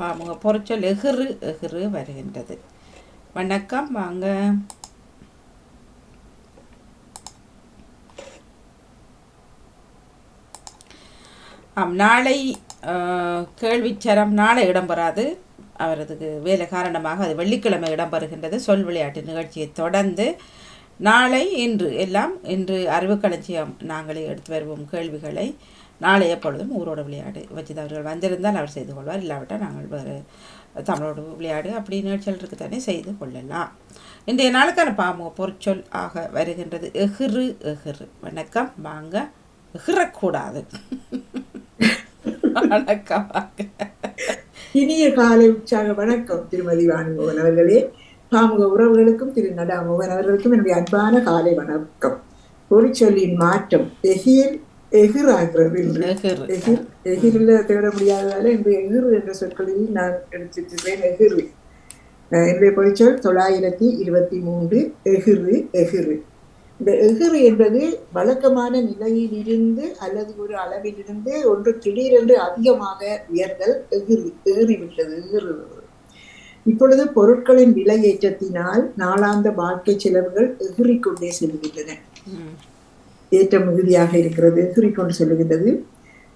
பாமுக பொறிச்சல் எகிறு எகிறு வருகின்றது. வணக்கம் வாங்க. ஆம் நாளை கேள்விச்சரம் நாளை இடம்பெறாது. அவரதுக்கு வேலை காரணமாக அது வெள்ளிக்கிழமை இடம்பெறுகின்றது. சொல் விளையாட்டு நிகழ்ச்சியை தொடர்ந்து நாளை இன்று எல்லாம் இன்று அறிவுக்களஞ்சியம் நாங்களே எடுத்து வருவோம் கேள்விகளை. நாளை எப்பொழுதும் ஊரோட விளையாடு வச்சுது அவர்கள் வந்திருந்தால் அவர் செய்து கொள்வார் இல்லாவிட்டால் நாங்கள் வேறு தமிழோடு விளையாடு அப்படி நிகழ்ச்சிகள் இருக்குத்தானே செய்து கொள்ளலாம். இன்றைய நாளுக்கான பாமுக பொற்சொல் ஆக வருகின்றது. எகிறு எகிறு. வணக்கம். வாங்க. எகிறக்கூடாது. வணக்கம். வாங்க. இனிய காலை உற்சாக வணக்கம் திருமதி வாணுமோகன் அவர்களே. பாமுக உறவுகளுக்கும் திரு நடாமோகன் அவர்களுக்கும் என்னுடைய அன்பான காலை வணக்கம். பொறிச்சொல்லின் மாற்றம் எகிர் எகிராகிறது என்று எகிர். எகிரில் தேட முடியாததால இன்று எகிர் என்ற சொற்களில் நான் எடுத்துக்கிறேன் எகிறு அஹ் என்னுடைய பொறிச்சொல் தொள்ளாயிரத்தி இருபத்தி மூன்று எகிறு எகிறு இந்த எகிறு என்பது வழக்கமான நிலையில் இருந்து அல்லது ஒரு அளவிலிருந்து ஒன்று திடீரென்று அதிகமாக உயர்தல் எகிறு ஏறிவிட்டது எகிறு இப்பொழுது பொருட்களின் விலை ஏற்றத்தினால் நாளாந்த வாழ்க்கை செலவுகள் எகிறிக் கொண்டே செல்கின்றன ஏற்ற மிகுதியாக இருக்கிறது எகிறிக்கொண்டு செல்கின்றது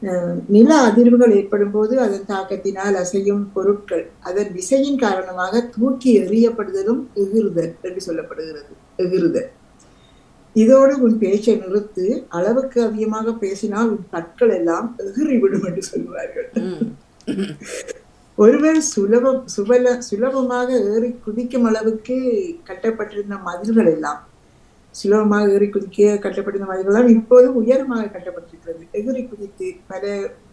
அஹ் நில அதிர்வுகள் ஏற்படும் போது அதன் தாக்கத்தினால் அசையும் பொருட்கள் அதன் விசையின் காரணமாக தூக்கி எறியப்படுதலும் எகிறுதல் என்று சொல்லப்படுகிறது எகிறுதல் இதோடு உன் பேச்சை நிறுத்து அளவுக்கு அதிகமாக பேசினால் உன் கற்கள் எல்லாம் எகிறிவிடும் என்று சொல்வார்கள். ஒருவர் சுலபம் சுபல சுலபமாக ஏறி குதிக்கும் அளவுக்கு கட்டப்பட்டிருந்த மதில்கள் எல்லாம் சுலபமாக ஏறி குதிக்க கட்டப்பட்டிருந்த மதில்கள் இப்போது உயரமாக கட்டப்பட்டிருக்கிறது. எகிரி குதித்து பல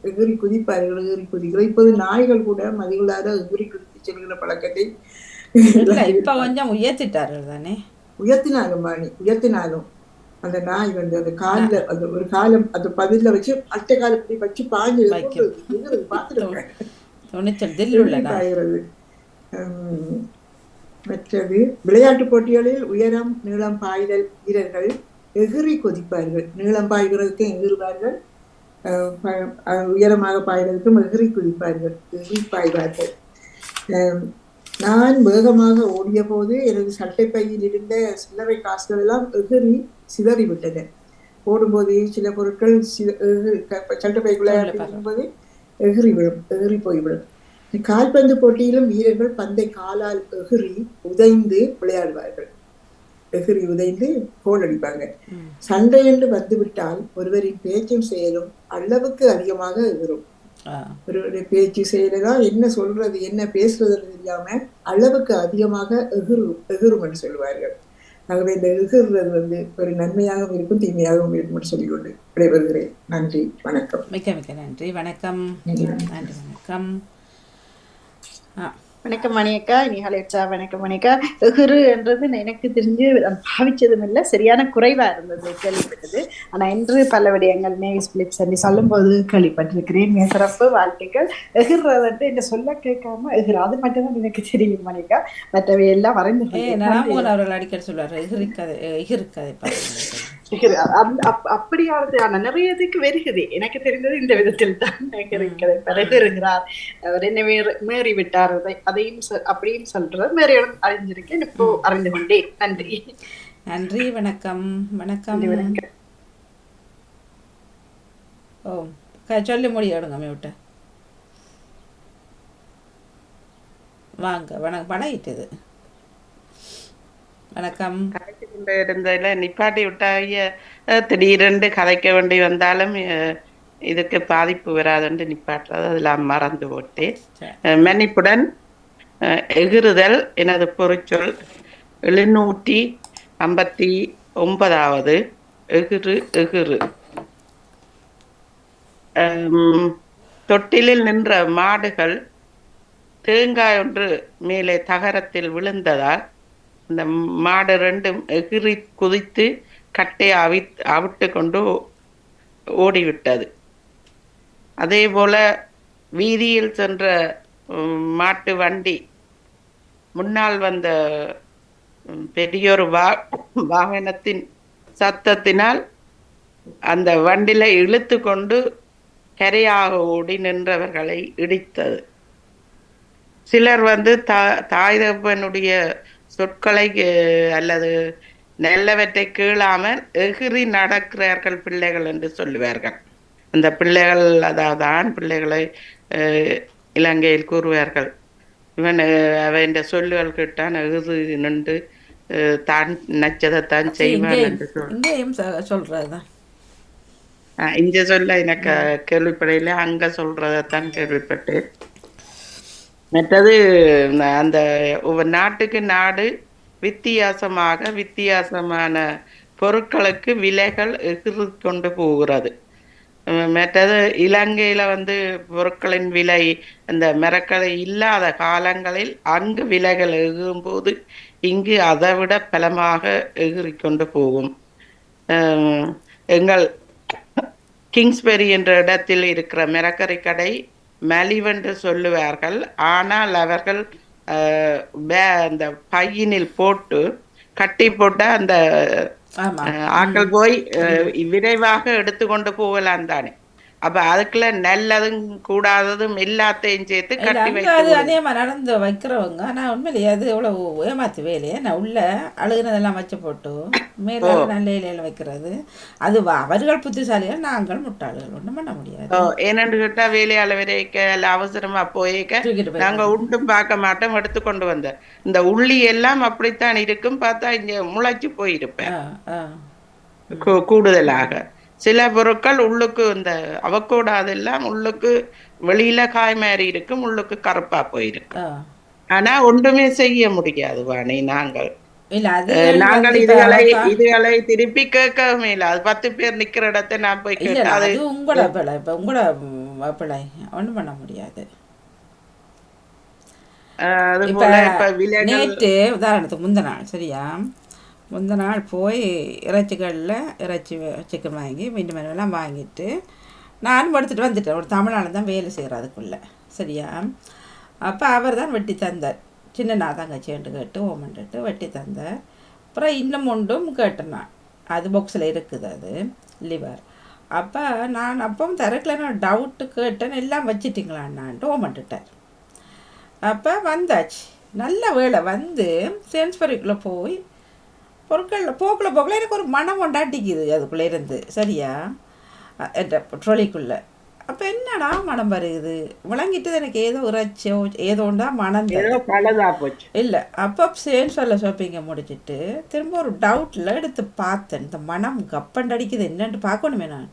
எகிரி குதிப்பார்கள் எகிரி குதிகள். இப்போது நாய்கள் கூட மதில்களாக எகிரி குதித்து செல்கிற பழக்கத்தை இப்போ கொஞ்சம் உயர்த்திட்டார்கள் தானே? உயர்த்தினாலும் வாணி உயர்த்தினாலும் அந்த நாய் வந்து அந்த கால்ல அந்த ஒரு காலம் அந்த பதில வச்சு அட்டை காலப்படி வச்சு பாஞ்சு. பார்த்துருக்கேன் துணிச்சல் தில்லுள்ள நாள் ஆகிறது உம், மற்றது விளையாட்டு போட்டிகளில் உயரம் நீளம் பாய்தல் வீரர்கள் எகிரி கொதிப்பார்கள். நீளம் பாய்கிறதுக்கு எகிறுவார்கள் உயரமாக பாய்வதற்கும் எகிரி குதிப்பார்கள் எகிரி பாய்வார்கள். நான் வேகமாக ஓடிய போது எனது சட்டைப்பையில் இருந்த சில்லறை காசுகள் எல்லாம் எகிரி சிதறிவிட்டன ஓடும்போது சில பொருட்கள் சி- எகிரி- க- சட்டைப்பைக்குள்ள போது எகிரி விடும் எகிரி போய்விடும். கால்பந்து போட்டியிலும் வீரர்கள் பந்தை காலால் எகிரி உதைந்து விளையாடுவார்கள். எகிரி உதைந்து கோல் அடிப்பாங்க. சண்டை என்று வந்துவிட்டால் ஒருவரின் பேச்சும் செயலும் அளவுக்கு அதிகமாக எகிரும் ஒருவருடைய பேச்சு செயலெல்லாம் என்ன சொல்றது என்ன பேசுறதுன்னு தெரியாம அளவுக்கு அதிகமாக எகிரு எகிரும் என்று சொல்வார்கள் ஆகவே இந்த எகிறுறது வந்து ஒரு நன்மையாகவும் இருக்கும் தீமையாகவும் இருக்கும் என்று சொல்லிக்கொண்டு விடைபெறுகிறேன். நன்றி வணக்கம். மிக்க மிக்க நன்றி. வணக்கம். நன்றி வணக்கம். வணக்கம் மணியக்கா நிகழ்ச்சா வணக்கம் மணியக்கா எகுரு என்றது எனக்கு தெரிஞ்சு பாவிச்சதும் இல்லை சரியான குறைவா இருந்தது கேள்விப்பட்டது. ஆனா இன்று பல விடயங்கள் நேவிஸ் பிலிப்ஸ் சொல்லி சொல்லும்போது கேள்விப்பட்டிருக்கிறேன். மிக சிறப்பு வாழ்த்துக்கள் எகுறது என்ன சொல்ல கேட்காம எகுரு அது மட்டும்தான் எனக்கு தெரியும் மணிக்கா மற்றவை எல்லாம் வரைந்து அவர்கள் அடிக்கடி சொல்வார் எகிரிக்கதை எகிரிக்கதை அப்படியானது ஆனா நிறையதுக்கு வருகிறது. எனக்கு தெரிந்தது இந்த விதத்தில் தான் இருக்கிறது பிறகுகிறார் அவர் என்ன மீறி விட்டார் அதை அதையும் அப்படியும் சொல்றது இடம் அறிஞ்சிருக்கேன் இப்போ அறிந்து கொண்டேன். நன்றி. நன்றி வணக்கம். வணக்கம். ஓ சொல்லி முடியாடுங்க விட்ட. வாங்க வணக்கம் பழகிட்டது வணக்கம். இருந்ததுல நிப்பாட்டி விட்டாய திடீரென்று கதைக்க வேண்டி வந்தாலும் இதுக்கு பாதிப்பு வராதுன்னு நிப்பாட்டுறது. அதெல்லாம் மறந்து போட்டேன் மன்னிப்புடன் எகிறுதல் எனது பொருச்சொல் எழுநூற்றி ஐம்பத்தி ஒன்பதாவது எகிறு எகிறு. தொட்டிலில் நின்ற மாடுகள் தேங்காய் ஒன்று மேலே தகரத்தில் விழுந்ததால் இந்த மாடு ரெண்டும் எகிரி குதித்து கட்டையை அவி அவிட்டு கொண்டு ஓடிவிட்டது. அதே போல வீதியில் சென்ற மாட்டு வண்டி முன்னால் வந்த பெரியொரு வா வாகனத்தின் சத்தத்தினால் அந்த வண்டில இழுத்து கொண்டு கரையாக ஓடி நின்றவர்களை இடித்தது. சிலர் வந்து தா தாய் தகப்பனுடைய சொற்களை அல்லது நல்லவற்றை கேளாமல் எகிரி நடக்கிறார்கள் பிள்ளைகள் என்று சொல்லுவார்கள். அந்த பிள்ளைகள் அதாவது ஆண் பிள்ளைகளை இலங்கையில் கூறுவார்கள். இவன் அவன் சொல்லுகள் கேட்டான் எகிறு நின்று தான் நச்சதைத்தான் செய்வான் என்று சொல்றதுதான் இங்க சொல்ல எனக்கு கேள்விப்படையில அங்க சொல்றதைத்தான் கேள்விப்பட்டேன். மற்றது அந்த ஒவ்வொரு நாட்டுக்கு நாடு வித்தியாசமாக வித்தியாசமான பொருட்களுக்கு விலைகள் எகிறு கொண்டு போகிறது. மற்றது இலங்கையில் வந்து பொருட்களின் விலை அந்த மிரக்கலை இல்லாத காலங்களில் அங்கு விலைகள் எகும்போது இங்கு அதை விட பலமாக எகிறிக்கொண்டு போகும். எங்கள் கிங்ஸ்பெரி என்ற இடத்தில் இருக்கிற மிரக்கறி கடை மலிவென்று சொல்லுவார்கள். ஆனால் அவர்கள் அந்த பையினில் போட்டு கட்டி போட்ட அந்த ஆட்கள் போய் விரைவாக எடுத்துக்கொண்டு போகலாம் தானே. அப்ப அதுக்குள்ள நல்லதும் கூடாததும் எல்லாத்தையும் சேர்த்து கட்டி வைத்து அது நடந்து வைக்கிறவங்க. ஆனா உண்மையிலேயே அது எவ்வளவு ஏமாத்து வேலையே நான் உள்ள அழுகுனதெல்லாம் வச்சு போட்டு மேல நல்ல இலையில வைக்கிறது. அது அவர்கள் புத்திசாலிகள் நாங்கள் முட்டாள்கள். ஒண்ணும் பண்ண முடியாது. ஏனென்று கேட்டா வேலையாள வரைக்க இல்ல அவசரமா போயிக்க தூக்கிட்டு போய் நாங்க உண்டும் பார்க்க மாட்டோம் எடுத்து கொண்டு வந்த இந்த உள்ளி எல்லாம் அப்படித்தான் இருக்கும் பார்த்தா இங்க முளைச்சு போயிருப்பேன். கூடுதலாக. சில பொருட்கள் உள்ளுக்கு இந்த அவக்கோடா அதெல்லாம் உள்ளுக்கு வெளியில காய் மாதிரி இருக்கும் உள்ளுக்கு கருப்பா போயிருக்கு. ஆனா ஒன்றுமே செய்ய முடியாது வாணி நாங்கள். நாங்கள் இதுகளை இதுகளை திருப்பி கேட்கவும் இல்லை. அது பத்து பேர் நிக்கிற இடத்தை நான் போய் இல்ல இல்ல, கேட்டா அது உங்களோட பிழை. இப்ப உங்களோட பிழை. பண்ண முடியாது. நேற்று உதாரணத்துக்கு முந்த நாள் சரியா? முந்த நாள் போய் இறைச்சிகளில் இறைச்சி சிக்கன் வாங்கி மீன் எல்லாம் வாங்கிட்டு நானும் எடுத்துகிட்டு வந்துட்டேன். ஒரு தமிழ்நாடு தான் வேலை செய்கிற அதுக்குள்ளே. சரியா? அப்போ அவர் தான் வெட்டி தந்தார். சின்ன நான் தங்கச்சின்ட்டு கேட்டு ஓமன்ட்டு வெட்டி தந்தார். அப்புறம் இன்னும் ஒன்றும் கேட்டேன் நான். அது பாக்ஸில் இருக்குது அது லிவர் அப்போ நான் அப்பவும் திறக்கல நான் டவுட்டு கேட்டேன். எல்லாம் வச்சிட்டிங்களான்னான்ட்டு ஓமன்ட்டுட்டார். அப்போ வந்தாச்சு. நல்ல வேலை வந்து சென்ஸ்பரிக்குள்ளே போய் பொருட்களில் போக்கில் போக்கில் எனக்கு ஒரு மனம் கொண்டாட்டிக்குது அதுக்குள்ளே இருந்து சரியா? என்ற ட்ரோலிக்குள்ளே. அப்போ என்னடா மனம் வருகுது? விளங்கிட்டு எனக்கு ஏதோ இறைச்சோ ஏதோ ஒன்றா மனம் போச்சு. இல்லை அப்போ சேன்ஸ்வரில் ஷாப்பிங்கை முடிச்சிட்டு திரும்ப ஒரு டவுட்டில் எடுத்து பார்த்தேன். இந்த மனம் கப்பண்டு அடிக்குது என்னன்ட்டு பார்க்கணுமே நான்.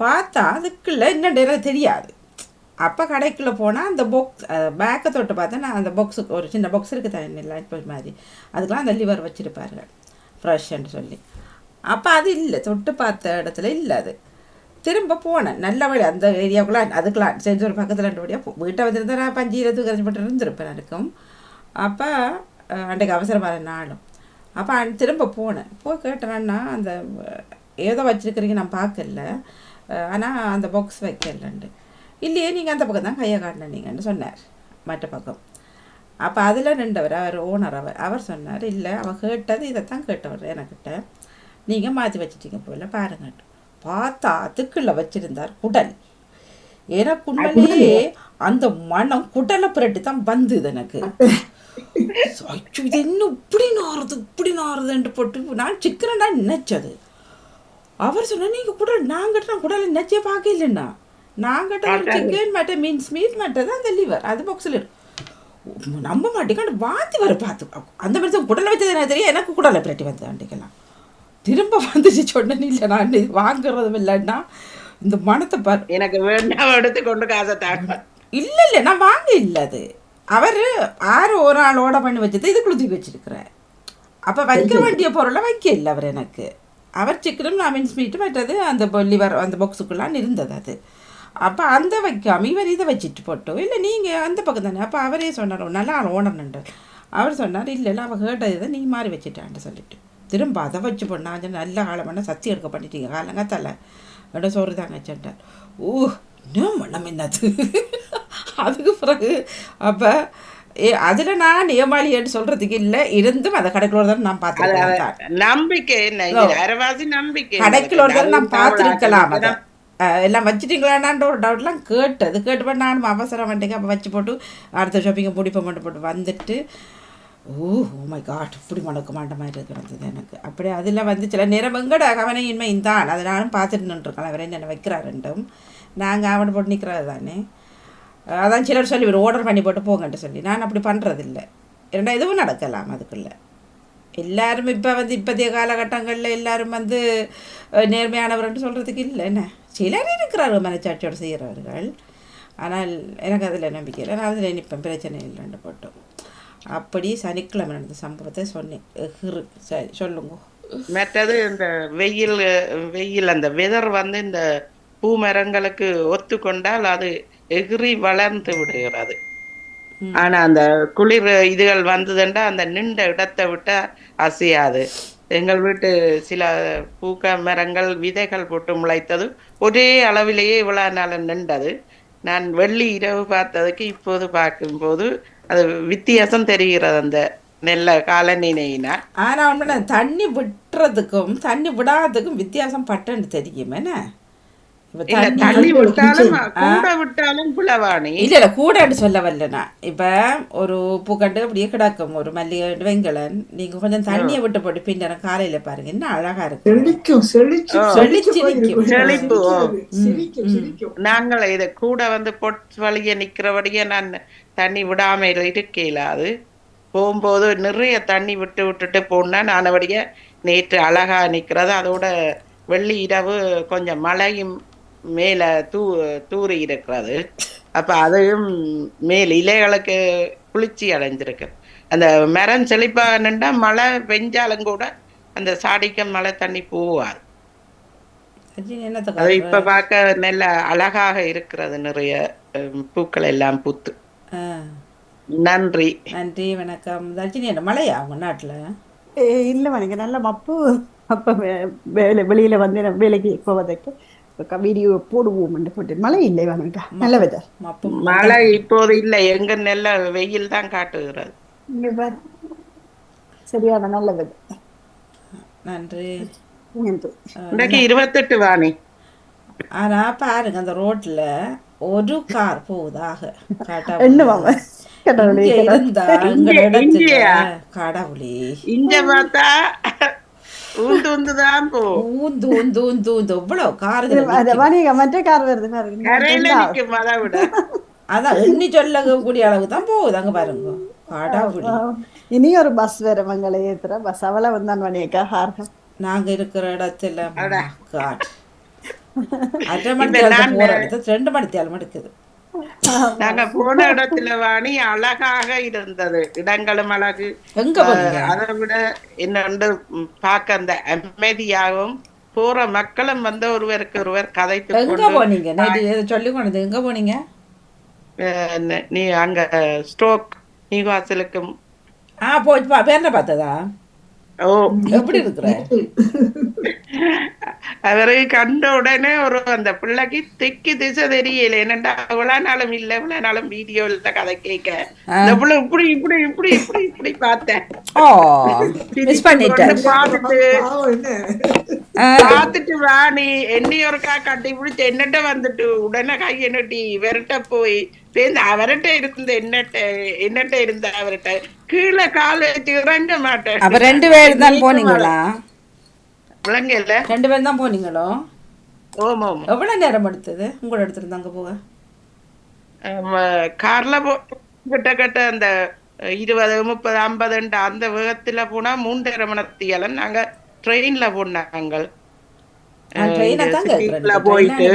பார்த்தா அதுக்குள்ள என்னன்னு எனக்கு தெரியாது. அப்போ கடைக்குள்ளே போனால் அந்த பாக்ஸ் பேக்கை தொட்டு பார்த்தா நான் அந்த பாக்ஸுக்கு ஒரு சின்ன பாக்ஸ் இருக்குது தண்ணி லைட் மாதிரி. அதுக்கெலாம் அந்த லிவர் வச்சுருப்பாருங்க ஃப்ரெஷ்ன்னு சொல்லி. அப்போ அது இல்லை தொட்டு பார்த்த இடத்துல இல்லை அது. திரும்ப போனேன். நல்ல வழி அந்த ஏரியாவுக்குலாம் அதுக்கெலாம் செஞ்சோர் பக்கத்தில் ரெண்டு வழியாக போ வீட்டை வச்சுருந்தா நான் பஞ்சீரத்து கரைஞ்சி போட்டு இருந்திருப்பேன் இருக்கும் அப்போ அன்றைக்கு அவசரமான நாளும். அப்போ அன் திரும்ப போனேன். போய் கேட்டேன்னா அந்த ஏதோ வச்சுருக்கிறீங்க நான் பார்க்கல. ஆனால் அந்த பாக்ஸ் வைக்கலண்டு இல்லையே நீங்கள் அந்த பக்கம் தான் கையை காட்டினீங்கன்னு சொன்னார். மற்ற பக்கம். அப்போ அதில் நின்றவர் அவர் ஓனர் அவர். அவர் சொன்னார் இல்லை அவன் கேட்டது இதைத்தான் கேட்டவர் எனக்கிட்ட. நீங்கள் மாற்றி வச்சிட்டீங்க போல பாருங்க. பார்த்தா அதுக்குள்ள வச்சிருந்தார் குடல். எனக்கு உண்மையிலேயே அந்த மனம் குடலை புரட்டி தான் வந்தது எனக்கு. இது என்ன இப்படி நாறுது இப்படி நாறுதுன்ட்டு போட்டு நான் சிக்கனடா நினைச்சது. அவர் சொன்னா நீங்க குடல் நான் குடலை நினைச்சே பார்க்க இல்லைன்னா நாங்கிட்ட சிக்கன் மட்ட மீன்ஸ் மீட் மட்டை தான் அந்த லிவர் அது பாக்ஸில் நம்ப மாட்டேங்க வாந்தி வர பார்த்து அந்த மாதிரி குடலை வச்சது எனக்கு தெரியும்? எனக்கு குடலை பிரட்டி வந்தது அன்றைக்கெல்லாம் திரும்ப வந்துச்சு சொன்னேன் இல்லை நான். வாங்குறதும் இல்லைன்னா இந்த மனத்தை பார் எனக்கு வேண்டாம் எடுத்து கொண்டு காசை தாங்க இல்லை இல்லை நான் வாங்க இல்லை அது. அவர் ஆறு ஒரு ஆள் ஓட பண்ணி வச்சது இது குளுத்தி வச்சிருக்கிறேன் அப்போ வைக்க வேண்டிய பொருளை வைக்க இல்லை அவர் எனக்கு. அவர் சிக்கனும் நான் மீன்ஸ் மீட்டு மற்றது அந்த லிவர் அந்த பாக்ஸுக்குள்ளான் இருந்தது அது. அப்போ அந்த வைக்காம இவர் இதை வச்சுட்டு போட்டோம் இல்லை நீங்கள் அந்த பக்கம் தானே. அப்போ அவரே சொன்னார் "ஒரு நல்ல ஓனர் அவர் சொன்னார் இல்லை இல்லை அவள் கேட்டது இதை நீ மாறி வச்சுட்டான்னு சொல்லிட்டு. திரும்ப அதை வச்சு பண்ணா அது நல்ல காலம் பண்ண சத்தி எடுக்க பண்ணிட்டீங்க காலங்கத்தால. எட சோறு தாங்க வச்சுட்டார் ஓ இன்னும் மனம் என்னது? அதுக்கு பிறகு அப்போ ஏ அதில் நான் ஏமாளியன்னு சொல்கிறதுக்கு இல்லை இருந்தும் அதை கடைக்குள்ள தான் நான் பார்த்துருக்கேன் நம்பிக்கை நம்பிக்கை. கடைக்குள்ள நான் பார்த்திருக்கலாம் அதை. எல்லாம் வச்சுட்டீங்களான்னு ஒரு டவுட்லாம் கேட்டு அது கேட்டுப்பட்டு நானும் அவசரம் வந்துட்டு அப்போ வச்சு போட்டு அடுத்த ஷாப்பிங்கை முடிப்போம் மட்டும் போட்டு வந்துட்டு ஓ oh மை காட் இப்படி மணக்க மாட்ட மாதிரி இருக்கிறது எனக்கு. அப்படியே அதில் வந்து சில நேரம் எங்கட? கவனையின்மை தான் அதை நானும் பார்த்துட்டு நின்றுருக்கேன். அவர் என்ன வைக்கிறாருண்டும் நாங்கள் அவனை போட்டு நிற்கிறது தானே. அதான் சிலர் சொல்லி ஆர்டர் பண்ணி போட்டு போங்கன்ட்டு சொல்லி. நான் அப்படி பண்ணுறதில்ல இரண்டா இதுவும் நடக்கலாம் அதுக்குள்ளே. எல்லாரும் இப்போ வந்து இப்போதைய காலகட்டங்களில் எல்லாரும் வந்து அஹ், நேர்மையானவர்னு சொல்கிறதுக்கு இல்லை என்ன? சிலர் இருக்கிறார்கள் மனச்சாட்சியோடு செய்கிறவர்கள் ஆனால் எனக்கு அதில் நம்பிக்கை இல்லை. நான் அதில் நிற்பேன் பிரச்சனை இல்லைன்னு போட்டோம். அப்படி சனிக்கிழமை நடந்த சம்பவத்தை சொன்னேன். சரி சொல்லுங்க. மற்றது இந்த வெயில் வெயில் அந்த வெதர் வந்து இந்த பூமரங்களுக்கு ஒத்துக்கொண்டால் அது எகிரி வளர்ந்து விடுகிறது. ஆனா அந்த குளிர் இதுகள் வந்ததுண்டா அந்த நின்ற இடத்தை விட்டா அசையாது. எங்கள் வீட்டு சில பூக்க மரங்கள் விதைகள் போட்டு முளைத்தது ஒரே அளவிலேயே இவ்வளோ நாள் நின்றது. நான் வெள்ளி இரவு பார்த்ததுக்கு இப்போது பார்க்கும்போது அது வித்தியாசம் தெரிகிறது அந்த நெல்ல காலநிலையினால். ஆனால் தண்ணி விட்டுறதுக்கும் தண்ணி விடாததுக்கும் வித்தியாசம் பட்டுன்னு தெரியும் என்ன தண்ணி விட்டாலும் கூட விட்டாலும் புலவாணி. இல்ல இல்ல கூடன்னு சொல்ல வரலண்ணா. இப்ப ஒரு பூக்கண்டு அப்படியே கிடக்கும். ஒரு மல்லிகை வெங்கலன். நீங்க கொஞ்சம் தண்ணியை விட்டு போட்டு பின்னரம் காலையில பாருங்க. என்ன அழகா இருக்கு செழிக்கும். போயிருக்கும். செழிப்பு, நாங்கள் இத கூட வந்து பொட் வழிய நிக்கிறபடியே நான் தண்ணி விடாம இருக்க இயலாது போகும்போது நிறைய தண்ணி விட்டு விட்டுட்டு போனா நானபடிய நேற்று அழகா நிக்கிறது. அதோட வெள்ளி இரவு கொஞ்சம் மழையும் மேல தூ தூறி இருக்கிறது. அப்ப அதுவும் மேல் இலைகளுக்கு குளிர்ச்சி அடைஞ்சிருக்கு. அந்த மரம் செழிப்பா நின்றா மழை பெஞ்சாலும் கூட அந்த சாடிக்க மழை தண்ணி போவாது. அது இப்ப? பார்க்க நல்ல அழகாக இருக்கிறது நிறைய பூக்கள் எல்லாம் பூத்து. ஆ, நன்றி. நன்றி வணக்கம். ரஜினி என்ன மழையா உங்க நாட்டுல? இல்ல மணிக்கு நல்ல மப்பு அப்ப வேலை வெளியில வந்து வேலைக்கு போவதற்கு. வீடியோ போடுவோம் என்று போட்டு மழை இல்லை வணக்கா நல்ல வெதர் மழை இப்போது இல்லை. எங்க நல்ல வெயில் தான் காட்டுகிறது. இங்க பாரு. சரியான நல்ல வெதர் நன்றி. இன்றைக்கு இருபத்தெட்டு வாணி. ஆனா பாருங்க அந்த ரோட்ல ஒரு கார் போகுதாக கடவுளே? கடவுளே. இங்க பார்த்தா ஊந்து ஊந்து ஊந்து ஊந்து எவ்வளவு காருகள் மற்ற கார் வருது பாருங்க அதான் எண்ணி சொல்லக்கூடிய அளவு தான் போகுது அங்க பாருங்க கடவுளே இனி ஒரு பஸ் வேற மங்களை ஏத்துற பஸ் அவளை வந்தான் வணிகா ஹார்கம் நாங்க இருக்கிற இடத்துல காட் அரை மணி ரெண்டு மணி தேலம் எடுக்குது நாங்க போன இடத்துல வாணி அழகாக இருந்தது. இடங்களும் அழகு. அதை விட இன்னொன்று ம், பார்க்க அந்த அமைதியாகவும் போற மக்களும் வந்து ஒருவருக்கு ஒருவர் கதைத்து எங்க போனீங்க? சொல்லி கொண்டது எங்க போனீங்க? ந- நீ அங்க ஸ்ட்ரோக் நீவாசலுக்கும். ஆ போய் பா பேரனை பார்த்ததா? எப்படி இருக்கிற? அவரை கண்ட உடனே ஒரு அந்த பிள்ளைக்கு திக்கி திசை தெரியல. என்னண்டா இவ்வளவு நாளும் இல்ல இவ்வளவு நாளும் வீடியோ இல்ல கதை கேட்க. இந்த பிள்ளை இப்படி இப்படி இப்படி இப்படி இப்படி பார்த்தேன். பார்த்துட்டு பாவம் என்ன? ஆ, பார்த்துட்டு வா நீ. என்னை ஒருக்கா கட்டி பிடிச்சு என்னட்ட வந்துட்டு உடனே கையை நட்டி விரட்ட போய் சேர்ந்து அவர்கிட்ட இருந்து என்னட்ட என்னட்ட இருந்த அவர்கிட்ட கீழே கால் வச்சு இறங்க மாட்டேன். அப்ப ரெண்டு பேரும் தான் போனீங்களா? விளங்கல? ரெண்டு பேரும் தான் போனீங்களோ? ஓம் எவ்வளவு நேரம் எடுத்தது? உங்களோட இருந்து அங்க போக? கார்ல போ கிட்ட கிட்ட அந்த இருபது முப்பது ஐம்பதுன்ற அந்த வேகத்துல போனா மூன்றரை மணத்தியால நாங்க ட்ரெயின்ல போனாங்க? போயிட்டு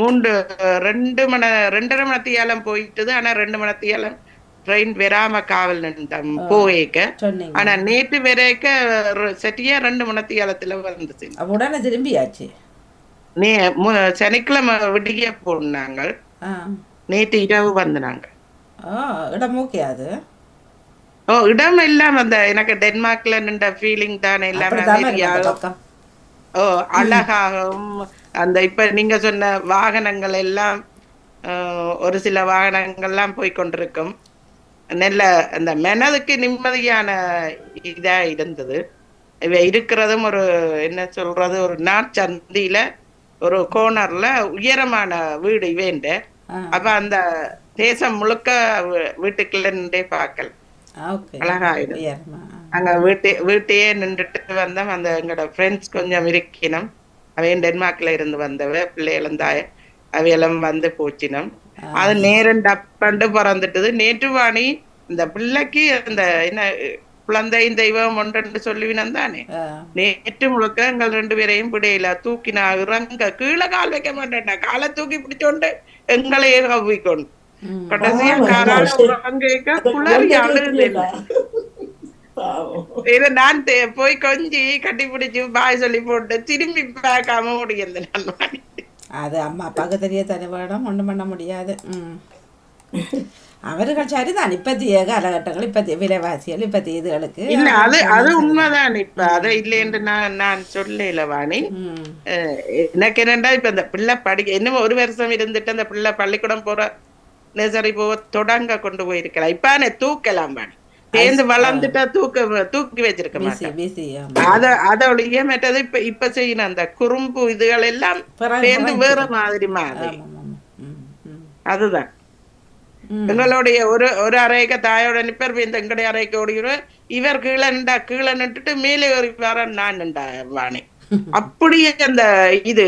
மூன்று ரெண்டு மணி ரெண்டரை மணத்தியாலம் போயிட்டுது. ஆனா ரெண்டு மணத்தியாலம் ட்ரெயின் வராம காவல் நின்றோம் போவேக்க. ஆனா நேற்று வரைக்க சரியா ரெண்டு மணத்தியாலத்துல வந்துச்சு உடனே திரும்பியாச்சு? நே சனிக்கிழமை விடிய போனாங்க. நேற்று இரவு வந்தாங்க. இடம் ஓகே அது? ஓ இடம் எல்லாம் அந்த எனக்கு டென்மார்க்ல நின்ற ஃபீலிங் தானே எல்லாமே ஓ அழகாகவும் அந்த இப்ப நீங்க சொன்ன வாகனங்கள் எல்லாம் ஒரு சில வாகனங்கள்லாம் போய் கொண்டிருக்கும். நல்ல அந்த மனதுக்கு நிம்மதியான இதா இருந்தது. இவ இருக்கிறதும் ஒரு என்ன சொல்றது ஒரு நாட்சந்தியில ஒரு கோர்னர்ல உயரமான வீடு வேண்ட அப்ப அந்த தேசம் முழுக்க வீட்டுக்குள்ள நின்றே பார்க்கல. அழகாயிடும். அங்க வீட்டு வீட்டையே நின்றுட்டு வந்தோம் அந்த எங்களோட ஃப்ரெண்ட்ஸ் கொஞ்சம் இருக்கணும் அவையும் டென்மார்க்ல இருந்து வந்தவ பிள்ளைகளும் தாய் அவையெல்லாம் வந்து போச்சினம். அது நேரம் டப்பண்டு பிறந்துட்டது. நேற்று வாணி இந்த பிள்ளைக்கு அந்த என்ன குழந்தை தெய்வம் ஒன்று சொல்லுவினம் தானே நேற்று முழுக்க எங்கள் ரெண்டு பேரையும் பிடையில தூக்கினா இறங்க கீழே கால் வைக்க மாட்டேன்டா. காலை தூக்கி பிடிச்சோண்டு எங்களையே கவ்விக்கொண்டு கடைசியா கஷ்டம். உறங்க குளறி. இதை நான் போய் கொஞ்சி கட்டி பிடிச்சு பாய் சொல்லி போட்டு திரும்பி பார்க்காம முடியும் நான் வாணி. அது அம்மா அப்பாவுக்கு தெரிய தனி வேடம் ஒன்றும் பண்ண முடியாது. ம். அவர்கள் சரிதான். இப்பத்திய காலகட்டங்கள் இப்பத்திய விலைவாசிகள் இப்பத்திய இதுகளுக்கு இல்ல அது அது உண்மைதான் இப்ப. அதை இல்லைன்னு நான் நான் சொல்லல வாணி. எனக்கு என்னண்டா இப்ப இந்த பிள்ளை படிக்க இன்னும் ஒரு வருஷம் இருந்துட்டு அந்த பிள்ளை பள்ளிக்கூடம் போற நெசரி போக தொடங்க கொண்டு போயிருக்கலாம். இப்ப அவனை தூக்கலாம் வாணி. சேர்ந்து வளர்ந்துட்டா தூக்க தூக்கி வச்சிருக்க மாட்டேன். அத அதோடைய மற்றது இப்ப இப்ப செய்யணும். அந்த குறும்பு இதுகள் எல்லாம் சேர்ந்து வேற மாதிரி மாதிரி ஆமாம் ஆமாம் ம் ம். அதுதான். எங்களுடைய ஒரு ஒரு அறைக்கு தாயோட நிப்பர் இந்த எங்களுடைய அறைக்கு ஓடுகிறோம் இவர் கீழே நின்றா கீழே நின்றுட்டு மேலே ஒரு வர நான் நின்றா வாணி. அப்படியே அந்த இது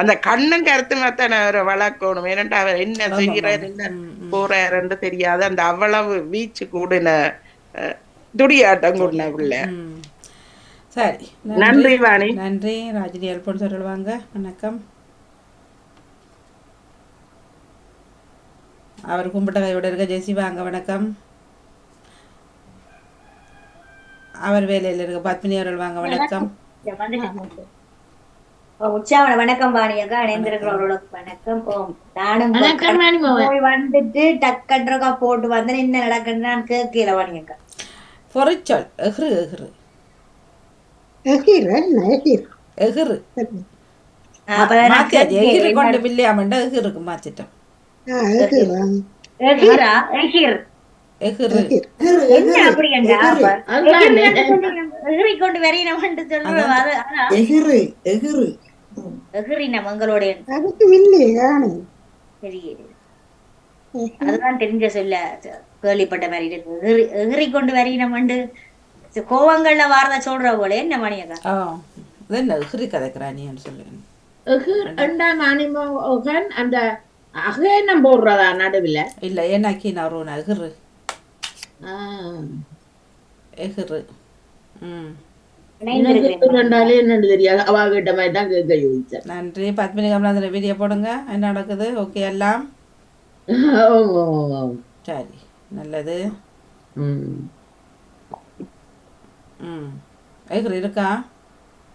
அந்த கண்ணும் கருத்து மத்தான ஒரு வளர்க்கணும். ஏனென்றா அவர் என்ன செய்கிறார் என்ன போறாருன்னு தெரியாது. அந்த அவ்வளவு வீச்சு கூடின துடியாட்டம் கூடின பிள்ளை சரி. நன்றி. வாணி. நன்றி. ராஜினி அல்போன் சொல்லுவாங்க. வணக்கம். அவர் கும்பிட்ட கையோட இருக்க ஜெசி வாங்க வணக்கம். அவர் வேலையில் இருக்க பத்மினி அவர்கள் வாங்க வணக்கம். உற்சாக வணக்கம் பாணியக்கா இணைந்திருக்கிறவர்களுக்கு வணக்கம். ஓம் நானும். போய் வந்துட்டு டக்கன்றக்கா போட்டு வந்தேன் என்ன நடக்குன்னு நான் கேட்கல பாணியக்கா. பொறிச்சொல். எஹ்ரு எஹ்ரு? எஹ்ரு. கொண்டு பிள்ளையாமண்டா எஹ்ருக்கு மாத்திட்டோம். எஹ்ரு எகிர், எகிர், என்றா? அப்ப அதுதான் எகிர் என்று எகிரி எகிரு, எகிரு. தெரிஞ்ச சொல்ல கேள்விப்பட்ட மாதிரி இருக்கு. எகிரி எகிரி கொண்டு வரையினம்ண்டு கோவங்கள்ல வாரத சொல்ற போல என்ன மணியக்கா? என்ன எஹ்ரி கதைக்கிறானின்னு சொல்லுங்க எகிர் அண்டா நானிமோகன் அந்த அகேனம் போடுறதா நடுவுல? இல்லை ஏன்னாக்கி நான் ஆ. எஹ்ரு ம். ரெண்டாலே என்னன்னு தெரியாது. அவ கிட்ட மாதிரி தான் கேட்க யோசிச்சேன். நன்றி. பத்மினி கமலாந்தன வீடியோ போடுங்க. என்ன நடக்குது? ஓகே எல்லாம். சரி. நல்லது. ம். ம். இருக்கா?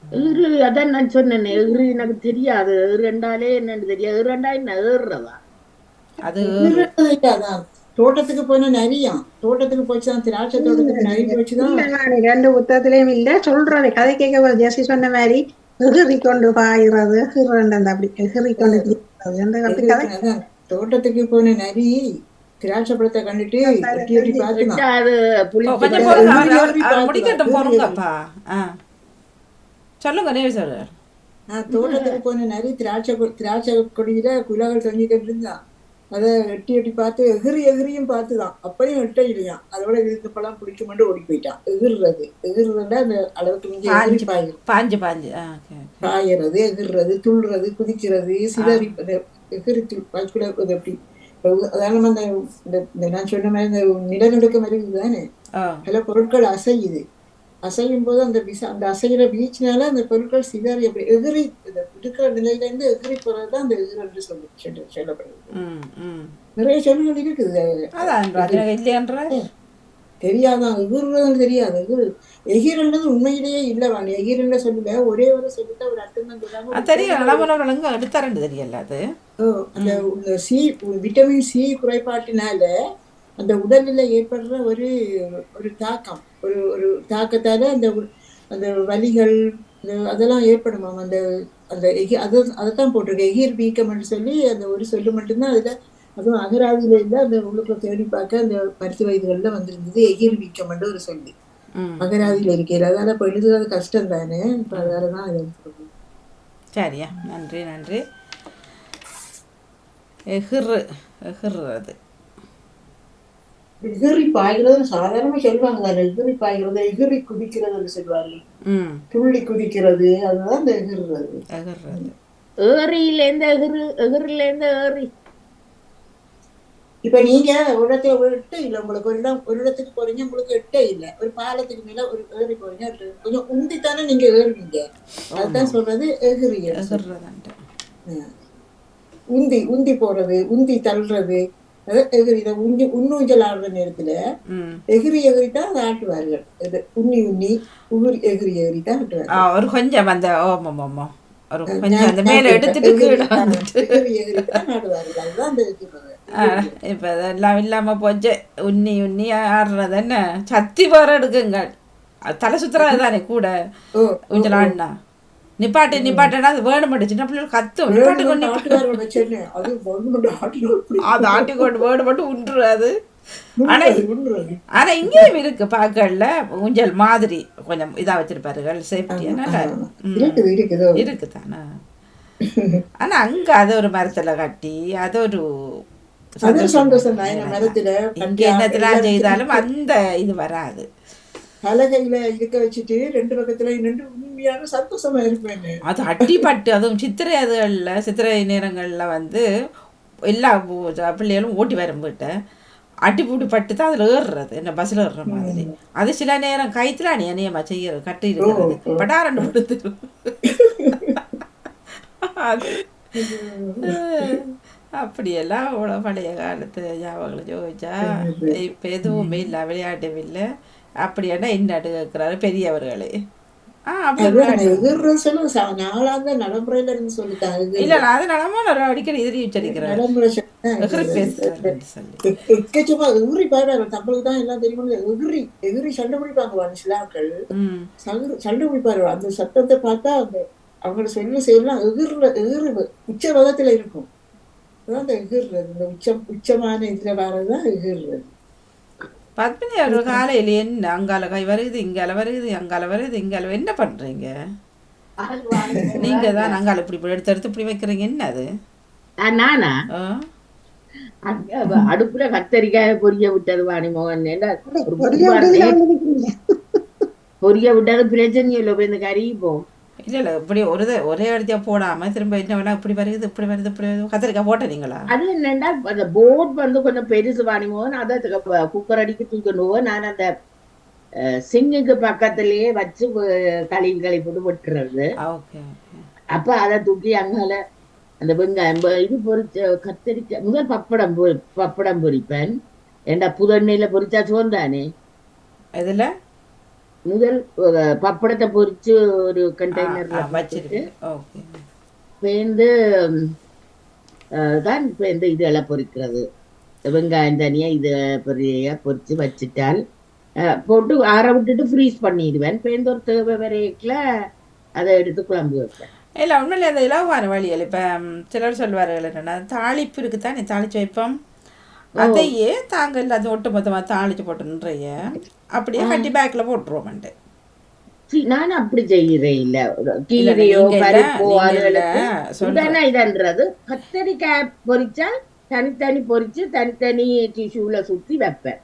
எகிரு அதான் நான் சொன்னேன். எகிரு எனக்கு தெரியாது. எகிரு ரெண்டாலே என்னன்னு தெரியாது. எகிரு ரெண்டா என்ன? ஏறுறதா அது. தோட்டத்துக்கு போன நரியாம் தோட்டத்துக்கு போச்சுதான் திராட்சை தோட்டத்துக்கு நரி போச்சுதான் ரெண்டு புத்தகத்திலயும் இல்ல. சொல்றது கதை கேட்க ஜெசி சொன்ன மாதிரி எகிரி கொண்டு பாயிறது எகிரண்டு அந்த அப்படி. எகிரி கொண்டு. தோட்டத்துக்கு போன நரி திராட்சை பழத்தை கண்டுட்டு சொல்லுங்க தோட்டத்துக்கு போன நரி திராட்சை திராட்சை கொடியில குலகள் தொங்கிக்கிட்டு இருந்தான் அதை எட்டி எட்டி பார்த்து எகிரி எகிரியும் பார்த்துதான். அப்பயும் எட்ட இல்லையாம் அதோட இழுத்து பழம் பிடிக்க மட்டும் ஓடி போயிட்டான். எகிர்றது. எகிர்றத அந்த அளவுக்கு மிஞ்சி எகிரி பாஞ்சு பாயிரும் பாஞ்சு பாயறது எகிர்றது துள்ளுறது குதிக்கிறது சிதறி எகிரி துள் அப்படி அதால அந்த இந்த நான் சொன்ன மாதிரி இந்த நிலநடுக்கம் இருக்குது தானே சில பொருட்கள் அசையுது. அசையும் போது அந்த விச அந்த அசைகிற வீச்சினால அந்த பொருட்கள் சிதறி அப்படி எகிரி இந்த இருக்கிற நிலையில இருந்து எகிரி போறதுதான் அந்த எகிர் என்று சொல்லி சொல்ல- சொல்லப்படுது நிறைய சொல்லுகள் இருக்குது. தெரியாதான் எகிர்றதுன்னு தெரியாது? எகிர் எகிர்ன்றது உண்மையிலேயே இல்லை வாணி எகிர்ன்ற சொல்லல. ஒரே ஒரு சொல்லிட்டு ஒரு அர்த்தம் தான் தெரியும் நலமனவர்களுங்க எடுத்தாரண்டு தெரியல அது? அந்த சி விட்டமின் சி குறைபாட்டினால அந்த உடலில் ஏற்படுற ஒரு ஒரு தாக்கம். ஒரு ஒரு தாக்கத்தால அந்த அந்த வலிகள் அதெல்லாம் ஏற்படுமாம் அந்த அந்த எகி அது அதைத்தான் போட்டிருக்கு எகிர் வீக்கம்னு சொல்லி அந்த ஒரு சொல்லு மட்டும்தான் அதுல அதுவும் அகராதியில இல்லை அந்த உள்ளுக்குள்ள தேடி பார்க்க அந்த மருத்துவ இதுகள்ல வந்திருந்தது. எகிர் வீக்கம்னு ஒரு சொல்லி. அகராதியில இருக்கிறது அதனால இப்போ எழுதுறது கஷ்டம் தானே இப்போ அதால தான் அது சரியா. நன்றி நன்றி. எகிறு எகிறுறது எகிரி பாய்கிறது சாதாரணமா சொல்லுவாங்க தானே எகிரி பாய்கிறது எகிரி குதிக்கிறதுன்னு சொல்லுவாங்க. ம். துள்ளி குதிக்கிறது அதுதான் இந்த எகிறுறது ஏரியிலேருந்து எகிறு எகிரிலேருந்து ஏறி. இப்ப நீங்க ஒரு இடத்துல ஒரு எட்டு இல்ல உங்களுக்கு ஒரு இடம் ஒரு இடத்துக்கு போறீங்க உங்களுக்கு எட்டே இல்ல. ஒரு பாலத்துக்கு மேல ஒரு ஏறி போறீங்க கொஞ்சம் உந்தித்தானே நீங்க ஏறுவீங்க. அதுதான் சொல்றது எகிரி உந்தி உந்தி போறது உந்தி தள்ளுறது எகிரி இதை உந்தி உண்ணூஞ்சல் ஆடுற நேரத்துல எகிரி எகிரி தான் அதை ஆட்டுவார்கள். இது உண்ணி உண்ணி உகிரி எகிரி எகிரி தான் ஆட்டுவார்கள் ஒரு கொஞ்சம் அந்த ஓமம் ஓமம் ஒரு கொஞ்சம் அந்த மேலே எடுத்துட்டு கீழே இப்ப அதெல்லாம் இல்லாம போச்சு. உன்னி உன்னி ஆடுறது என்ன? சத்தி போற எடுக்குங்க. தலை சுத்துறது தானே கூட? ஆடினா. நிப்பாட்டு நிப்பாட்டுனா அது வேணும் சின்ன பிள்ளைகள் கத்தும். நிப்பாட்டு அது ஒன்று ஆட்டினோம் அது ஆட்டி கொண்டு வேடு மட்டும் உண்டுறாது. ஆனா ஆனா இங்கேயும் இருக்கு பாக்கல்ல ஊஞ்சல் மாதிரி கொஞ்சம் இதா வச்சிருப்பாருகள். சேஃப்டியா நல்லா இருக்குதோ இருக்குதானே. ஆனா அங்க அது ஒரு மரத்துல கட்டி அது ஒரு சந்தோஷம் இங்க என்னத்தெல்லாம் செய்தாலும் அந்த இது வராது. பலகையில இருக்க வச்சுட்டு ரெண்டு பக்கத்துல நின்று உண்மையான சந்தோஷமா இருப்பேன் அது அடிபட்டு அதுவும் சித்திரை அதுகள்ல சித்திரை நேரங்கள்ல வந்து எல்லா பிள்ளைகளும் ஓட்டி வரும் வீட்டை அடிபுடி பட்டு தான் அதில் ஏறுறது என்ன பஸ்ஸில் ஏறுற மாதிரி. அது சில நேரம் கைத்துல அணி அணியமா செய்யறது கட்டி இருக்கிறது. படாரண்டு கொடுத்துரும். அது. அப்படியெல்லாம் அவ்வளோ பழைய காலத்து ஞாபகங்களை ஜோதிச்சா இப்போ எதுவுமே இல்லை விளையாட்டும் இல்லை. அப்படியானா என்ன கேட்குறாரு பெரியவர்களே? நடைமுறையில இருந்து சொல்லிட்டாங்க இல்ல அது நடமா அடிக்கடி எதிரி உச்சரிக்கிறேன் நடைமுறை சொன்னா எதிரி பேசுறேன் சொல்லி. எ- எக்கச்சக்கமா எகிரி பாடுறாரு தமிழுக்கு தான் எல்லாம் தெரியும்? எகிரி எகிரி சண்டை பிடிப்பாங்க வானிசிலாக்கள் ம். சண்டை பிடிப்பாரு. அந்த சத்தத்தை பார்த்தா அந்த அவங்களோட சொல்ல செய்யலாம் எகிர்ல உச்ச வகத்துல இருக்கும். அதான் அந்த எகிர்றது. இந்த உச்சம் உச்சமான இதுல வர்றதுதான் எகிர்றது. பத்மினி ஒரு காலையில என்ன அங்கால கை வருது இங்கால வருது அங்கால வருது இங்கால என்ன பண்றீங்க? நீங்க தான் அங்கால இப்படி இப்படி எடுத்து எடுத்து இப்படி வைக்கிறீங்க என்ன அது? நானா? அடுப்புல கத்தரிக்காய பொரிய விட்டது வாணி மோகன் ஏண்டா ஒரு பொரிய விட்டது பிரச்சனை இல்லை போய் இந்த கறி போம் இல்ல இல்ல இப்படி ஒரு ஒரே இடத்தையா போடாம திரும்ப என்ன வேணா இப்படி வருது இப்படி வருது இப்படி வருது. கத்திரிக்காய் போட்ட நீங்களா? அது என்னண்டா அந்த போட் வந்து கொஞ்சம் பெருசு வாணி மோகன் அதை குக்கர் அடிக்க தூக்கணும் போது நான் அந்த சிங்குக்கு பக்கத்திலேயே வச்சு கழுவி கழுவி போட்டு விட்டுறது. அப்ப அதை தூக்கி அங்கால அந்த வெங்காயம் இது பொரிச்ச கத்தரிக்காய் முதல் பப்படம் பப்படம் பொரிப்பேன் ஏண்டா புதெண்ணெயில பொரிச்சா சோர்ந்தானே இதுல முதல் பப்படத்தை பொரிச்சு ஒரு கண்டெய்னர்ல ஓகே. பேந்து தான் பேந்து இதெல்லாம் பொரிக்கிறது வெங்காயம் தனியா இது பொரியா பொரிச்சு வச்சுட்டால் போட்டு ஆற விட்டுட்டு ஃப்ரீஸ் பண்ணிடுவேன். பேந்து ஒரு தேவை வரைக்குல அதை எடுத்து குழம்பு வைப்பேன். இல்லை உண்மையில அந்த இலவான வழியில் இப்போ சிலர் சொல்வார்கள் என்னன்னா தாளிப்பு இருக்குதானே தாளிச்சு வைப்போம்? அதையே தாங்க இல்லாத ஒட்டு மொத்தமாக தாளிச்சு போட்டுன்றைய. அப்படியே கட்டி பேக்கில் போட்டுருவோம்ண்டு சீ, நான் அப்படி செய்யறேன் இல்ல. கீரையோ நீங்க பருப்போ நீங்க. உடனே இதன்றது? கத்தரிக்காய் பொரிச்சா தனித்தனி பொரிச்சு தனித்தனி டிஷ்யூல சுத்தி வைப்பேன்.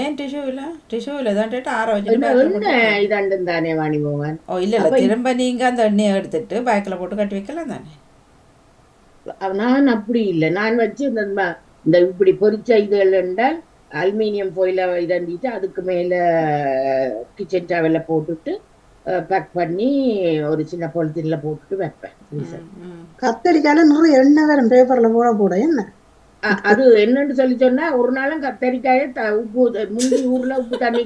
ஏன் டிஷ்யூ இல்லை டிஷ்யூ இல்லை தான் ஆற வச்சுட்டு இதண்டும் தானே வாணி மோகன் ஓ இல்லை இல்லை திரும்ப நீங்கள் அந்த எண்ணெயை எடுத்துட்டு பேக்கில் போட்டு கட்டி வைக்கலாம் தானே? நான் அப்படி இல்லை. நான் வச்சு இந்த இப்படி பொரிச்ச இதுகள் என்றால் அலுமினியம் foil-அ இதண்டிட்டு அதுக்கு மேல கிச்சன் டவல்ல போட்டுட்டு பேக் பண்ணி ஒரு சின்ன பொலித்தீன்ல போட்டுட்டு வைப்பேன். கத்தரிக்காயில நிறைய எண்ணெய் வேற பேப்பர்ல போட போட. என்ன? அது என்னன்னு சொல்லி சொன்னா ஒரு நாளும் கத்தரிக்காய த- உப்பு முந்தி ஊர்ல உப்பு தண்ணி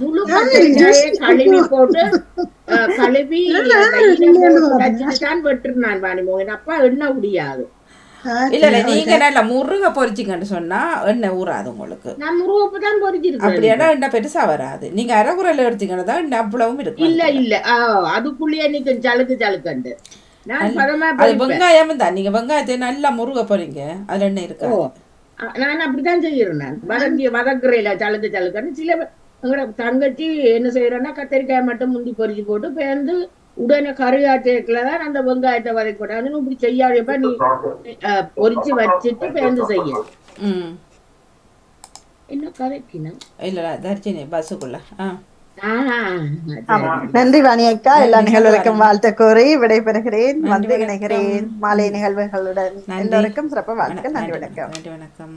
முழு கத்தரிக்காயை கழுவி போட்டு கழுவி தான் வெட்டுருந்தான் வாணிமோகன். அப்பா எண்ணெய் முடியாது இல்லை இல்லை நீங்கள் நல்லா முருகை பொரிச்சிங்கன்னு சொன்னா எண்ணெய் ஊறாது உங்களுக்கு? நான் முருகப்பு தான் பொறிச்சிருக்கேன் அப்படியானா எண்ணெய் பெருசா வராது? நீங்க அரைகுறையில் எடுத்தீங்கன்னா தான் எண்ணெய் அவ்வளவும் இருக்கும் இல்ல இல்ல. அதுக்குள்ளேயே நீங்க நான் பதமா அது. வெங்காயம் தான். நீங்க வெங்காயத்தை நல்லா முருக போறீங்க அதுல எண்ணெய் அ- நான் அப்படித்தான் செய்யறேன் நான். வதங்கி வதக்குறையில சலுக்கு சலுக்கன்னு சில தங்கச்சி என்ன செய்யறோன்னா கத்திரிக்காய் மட்டும் முந்தி பொரிச்சு போட்டு பேர்ந்து உடனே கறியாச்சேக்கில் தான் அந்த வெங்காயத்தை வதக்கி போட்டேன் அது இப்படி செய்யாதப்ப நீ அஹ், பொரிச்சு வச்சுட்டு பேர்ந்து செய்ய. ம். என்ன கதைக்கினா இல்லை தர்ஜினி பஸ்ஸுக்குள்ள. நன்றி வாணி அக்கா. எல்லா நிகழ்வுகளுக்கும் வாழ்த்து கூறி விடைபெறுகிறேன். வந்து இணைகிறேன். மாலை நிகழ்வுகளுடன். எல்லோருக்கும் சிறப்பு வாழ்த்துக்கள். நன்றி வணக்கம். நன்றி வணக்கம்.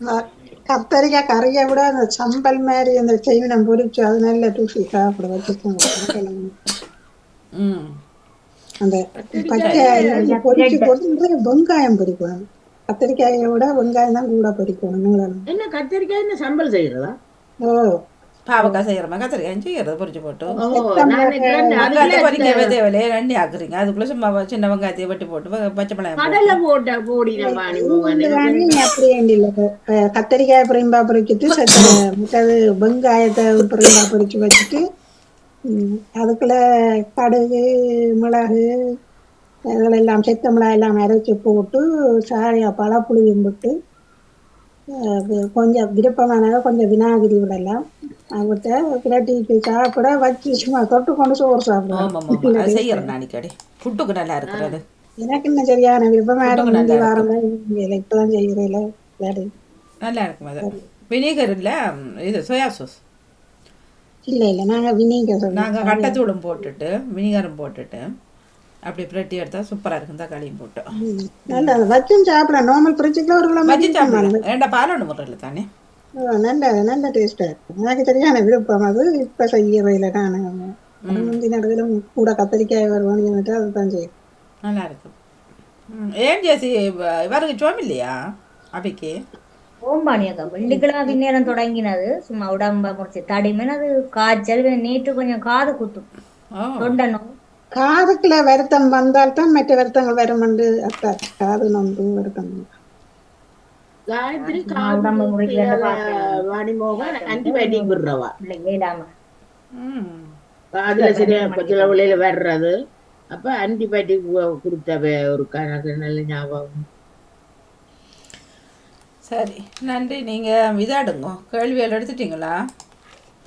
நான் கத்தரிக்காய் கறியை விட அந்த சம்பல் மாதிரி அந்த செய்வினம் பொரிச்சு அது நல்ல ருசி சாப்பிட வச்சுக்கோங்க. அந்த பச்சை பொரிச்சு போட்டு நிறைய வெங்காயம் பொரிக்கணும் கத்திரிக்காயை விட வெங்காயம் தான் கூட நீங்களும் என்ன கத்திரிக்காய் என்ன சம்பல் செய்யறதா? ஓ. பாவக்காய் செய்கிறோமா கத்திரிக்காய் செய்கிறது பொரிச்சு போட்டு. வெங்காயத்தை அதுல பொரிக்கவே தேவையில்லை ரெண்டி ஆக்குறீங்க. அதுக்குள்ளே சும்மா சின்ன வெங்காயத்தை வெட்டி போட்டு பச்சை மிளகாய். கடலை போட்ட அஹ் கத்திரிக்காய் பிரிம்பா மற்றது வெங்காயத்தை பிரிம்பா பொரிச்சு வச்சுட்டு அதுக்குள்ள கடுகு மிளகு இதெல்லாம் செத்த மிளகாய் எல்லாம் அரைச்சி போட்டு சாரியா பழப்புளியும் அது கொஞ்சம் விருப்பமானதை கொஞ்சம் வினாகிரி விடலாம். அவட்ட பிரட்டிட்டு சாப்பிட வச்சு சும்மா தொட்டு கொண்டு சோறு சாப்பிடுவோம் நல்லா இருக்கிறது. எனக்கு இன்னும் சரியான விருப்பமா நல்லா முந்தி. வாரம் இப்பதான் செய்கிறேன் நல்லா இருக்கும் அது? வினிகர் இல்லை இது சோயா சாஸ் இல்ல இல்ல. நாங்க வினிகர் நாங்கள் கட்டத்தூளும் போட்டுட்டு வினிகரும் போட்டுட்டு அப்படி பிரட்டி எடுத்தா சூப்பராக இருக்கும். தக்காளியும் போட்டு. நல்ல வச்சும் சாப்பிடலாம். நார்மல் பிரிட்ஜுக்குள்ள ஒரு கிலோ வச்சு சாப்பிடலாம். ரெண்டா பாலோட முறையில் தானே? நல்ல நல்ல டேஸ்டா இருக்கும் எனக்கு சரியான விருப்பம். அது இப்ப செய்யறதில்ல நான். முந்தி நடுவில் கூட கத்திரிக்காய் வருவான்னு அதுதான் செய்யும். நல்லா இருக்கும். ஏன் ஜேசி இவ- இவருக்கு சோம் இல்லையா? அபிக்கு? ஓம்பாணியக்கா வெள்ளிக்கிழமை பின்னேரம் தொடங்கினது. சும்மா உடம்ப முடிச்சு தடிமன் அது காய்ச்சல் நேற்று கொஞ்சம் காது குத்தும். தொண்டனும் காதுக்குள்ள வருத்தம் வந்தால்தான் மற்ற வருத்தங்கள் வரும் என்று அத்தா காது நொந்து வருத்தம் காயத்ரி. வாணிமோகன் ஆன்டிபயோட்டிக் விடுறவா? அதுல சரியா சில வழியில வர்றது. அப்ப ஆன்டிபயோட்டிக் கொடுத்த ஒரு கணக்கு நல்ல ஞாபகம். சரி. நன்றி. நீங்கள் இதாடுங்க. கேள்விகள் எடுத்துட்டீங்களா?